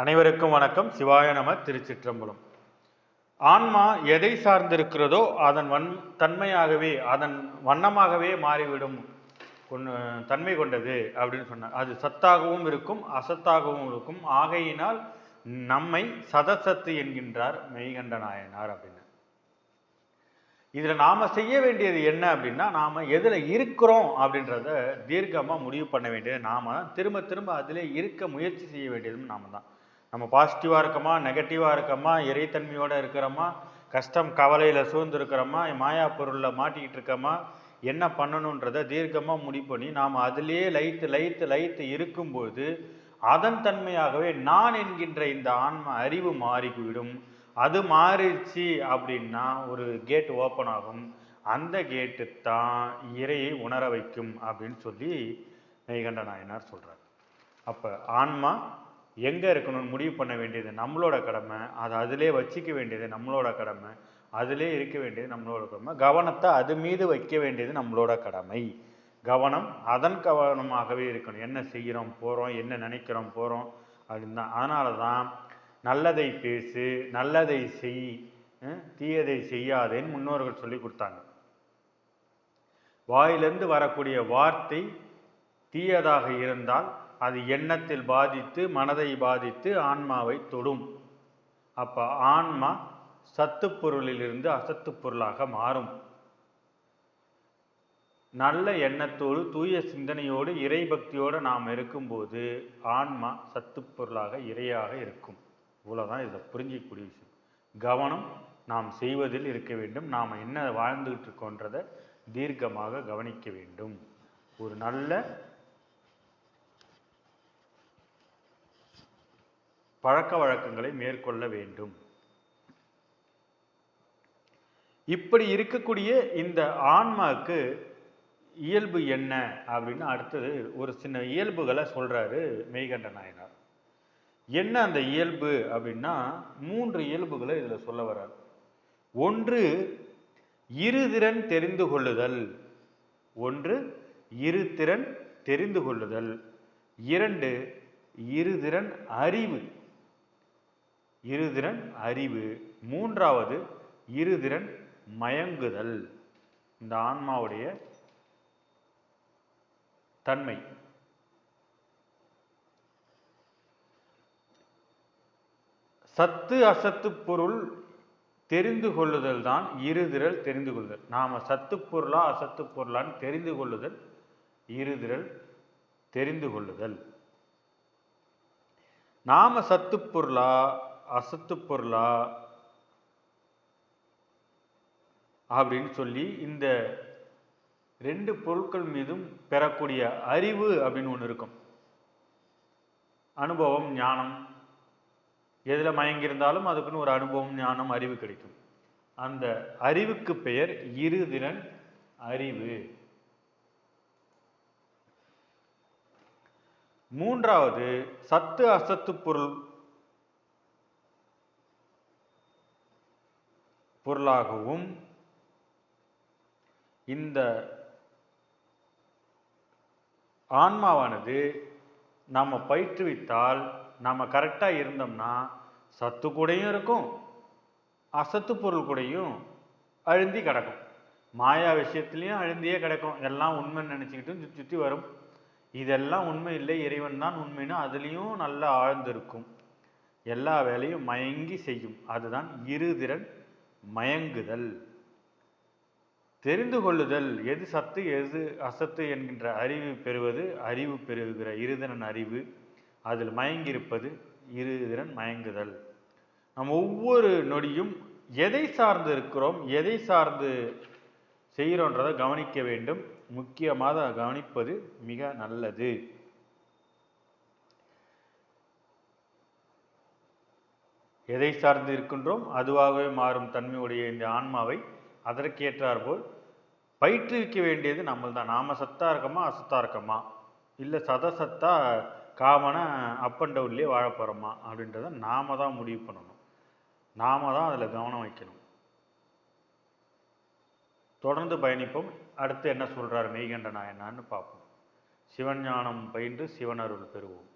அனைவருக்கும் வணக்கம். சிவாய நம திருச்சிற்றம்பலம். ஆன்மா எதை சார்ந்திருக்கிறதோ அதன் வன் தன்மையாகவே அதன் வண்ணமாகவே மாறிவிடும் தன்மை கொண்டது அப்படின்னு சொன்னார். அது சத்தாகவும் இருக்கும் அசத்தாகவும் இருக்கும். ஆகையினால் நம்மை சதசத்து என்கின்றார் மெய்கண்ட நாயனார் அப்படின்னு. இதில் நாம் செய்ய வேண்டியது என்ன அப்படின்னா நாம் எதில் இருக்கிறோம் அப்படின்றத தீர்க்கமாக முடிவு பண்ண வேண்டியது. நாம தான் திரும்ப திரும்ப அதிலே இருக்க முயற்சி செய்ய வேண்டியதும் நாம தான். நம்ம பாசிட்டிவாக இருக்கோமா நெகட்டிவாக இருக்கோமா இறைத்தன்மையோடு இருக்கிறோமா கஷ்டம் கவலையில் சூழ்ந்து இருக்கிறோமா மாயா பொருளில் மாட்டிக்கிட்டு இருக்கோமா என்ன பண்ணணுன்றதை தீர்க்கமாக முடிவு பண்ணி நாம் அதிலேயே லைத்து லைத்து லைத்து இருக்கும்போது அதன் தன்மையாகவே நான் என்கின்ற இந்த ஆன்ம அறிவு மாறிவிடும் அது மாறிடுச்சு அப்படின்னா ஒரு கேட் ஓப்பன் ஆகும். அந்த கேட்டு தான் இறையை உணர வைக்கும் அப்படின்னு சொல்லி மெய்கண்ட நாயனார் சொல்கிறார் அப்போ ஆன்மா எங்கே இருக்கணும்னு முடிவு பண்ண வேண்டியது நம்மளோட கடமை அதை அதிலே வச்சிக்க வேண்டியது நம்மளோட கடமை அதிலே இருக்க வேண்டியது நம்மளோட கடமை. கவனத்தை அது மீது வைக்க வேண்டியது நம்மளோட கடமை. கவனம் அதன் கவனமாகவே இருக்கணும். என்ன செய்கிறோம் போகிறோம் என்ன நினைக்கிறோம் போகிறோம் அப்படின்னு தான். அதனால தான் நல்லதை பேசு நல்லதை செய் தீயதை செய்யாதேன்னு முன்னோர்கள் சொல்லி கொடுத்தாங்க. வாயிலிருந்து வரக்கூடிய வார்த்தை தீயதாக இருந்தால் அது எண்ணத்தில் பாதித்து மனதை பாதித்து ஆன்மாவை தொடும். அப்போ ஆன்மா சத்து பொருளிலிருந்து அசத்து பொருளாக மாறும். நல்ல எண்ணத்தோடு தூய சிந்தனையோடு இறை பக்தியோடு நாம் இருக்கும்போது ஆன்மா சத்து பொருளாக இறையாக இருக்கும். இவ்வளோதான் இதில் புரிஞ்சிக்கூடிய விஷயம். கவனம் நாம் செய்வதில் இருக்க வேண்டும். நாம் என்ன வாழ்ந்துகிட்டு இருக்கோன்றதை தீர்க்கமாக கவனிக்க வேண்டும். ஒரு நல்ல பழக்க வழக்கங்களை மேற்கொள்ள வேண்டும். இப்படி இருக்கக்கூடிய இந்த ஆன்மாவுக்கு இயல்பு என்ன அப்படின்னு அடுத்தது ஒரு சின்ன இயல்புகளை சொல்றாரு மெய்கண்ட நாயனார். என்ன அந்த இயல்பு அப்படின்னா மூன்று இயல்புகளை இதுல சொல்ல வர்றார். ஒன்று இருதிறன் தெரிந்து கொள்ளுதல். ஒன்று இருதிறன் தெரிந்து கொள்ளுதல். இரண்டு இருதிறன் அறிவு. இருதிறன் அறிவு. மூன்றாவது இருதிறன் மயங்குதல். இந்த ஆன்மாவுடைய தன்மை. சத்து அசத்து பொருள் தெரிந்து கொள்ளுதல் தான் இருதிரல் தெரிந்து கொள்ளுதல். நாம சத்து பொருளா அசத்து பொருளான்னு தெரிந்து கொள்ளுதல் இருதிரல் தெரிந்து கொள்ளுதல். நாம சத்து பொருளா அசத்து பொருளா? அப்படின்னு சொல்லி இந்த ரெண்டு பொருட்கள் மீதும் பெறக்கூடிய அறிவு அப்படின்னு ஒன்று இருக்கும். அனுபவம் ஞானம். எதில் மயங்கியிருந்தாலும் அதுக்குன்னு ஒரு அனுபவம் ஞானம் அறிவு கிடைக்கும். அந்த அறிவுக்கு பெயர் இருதிறன் அறிவு. மூன்றாவது சத்து அசத்து பொருள் பொருளாகவும் இந்த ஆன்மாவானது நம்ம பயிற்றுவித்தால் நம்ம கரெக்டாக இருந்தோம்னா சத்து கூடயும் இருக்கும் அசத்து பொருள் கூடையும் அழுந்தி கிடக்கும். மாயா விஷயத்துலேயும் அழுந்தியே கிடக்கும். எல்லாம் உண்மைன்னு நினச்சிக்கிட்டு சுற்றி சுற்றி வரும். இதெல்லாம் உண்மை இல்லை இறைவன் தான் உண்மைன்னு அதுலேயும் நல்லா ஆழ்ந்திருக்கும். எல்லா வேலையும் மயங்கி செய்யும். அதுதான் இருதிறன் மயங்குதல் தெரிந்து கொள்ளுதல் எது சத்து எது அசத்து என்கின்ற அறிவு பெறுவது அறிவு பெறுகிற இருதிறன் அறிவு அதில் மயங்கியிருப்பது இருதிறன் மயங்குதல். நம்ம ஒவ்வொரு நொடியும் எதை சார்ந்து இருக்கிறோம் எதை சார்ந்து செய்கிறோன்றதை கவனிக்க வேண்டும். முக்கியமாக கவனிப்பது மிக நல்லது. எதை சார்ந்து இருக்கின்றோம்? அதுவாகவே மாறும் தன்மையுடைய இந்த ஆன்மாவை. அதற்கேற்றாற்போல் பயிற்றுவிக்க வேண்டியது நம்ம தான் நாம சத்தா இருக்கோமா அசத்தா இருக்கோமா? இல்லை சதசத்தா காமன அப் அண்ட் டவுன்லேயே வாழ போகிறோமா அப்படின்றத நாம தான் முடிவு பண்ணணும். நாம தான் அதில் கவனம் வைக்கணும். தொடர்ந்து பயணிப்போம். அடுத்து என்ன சொல்கிறார் மெய்கண்ட நாயனான்னு பார்ப்போம். சிவஞானம் பயின்று சிவனருள் பெறுவோம்.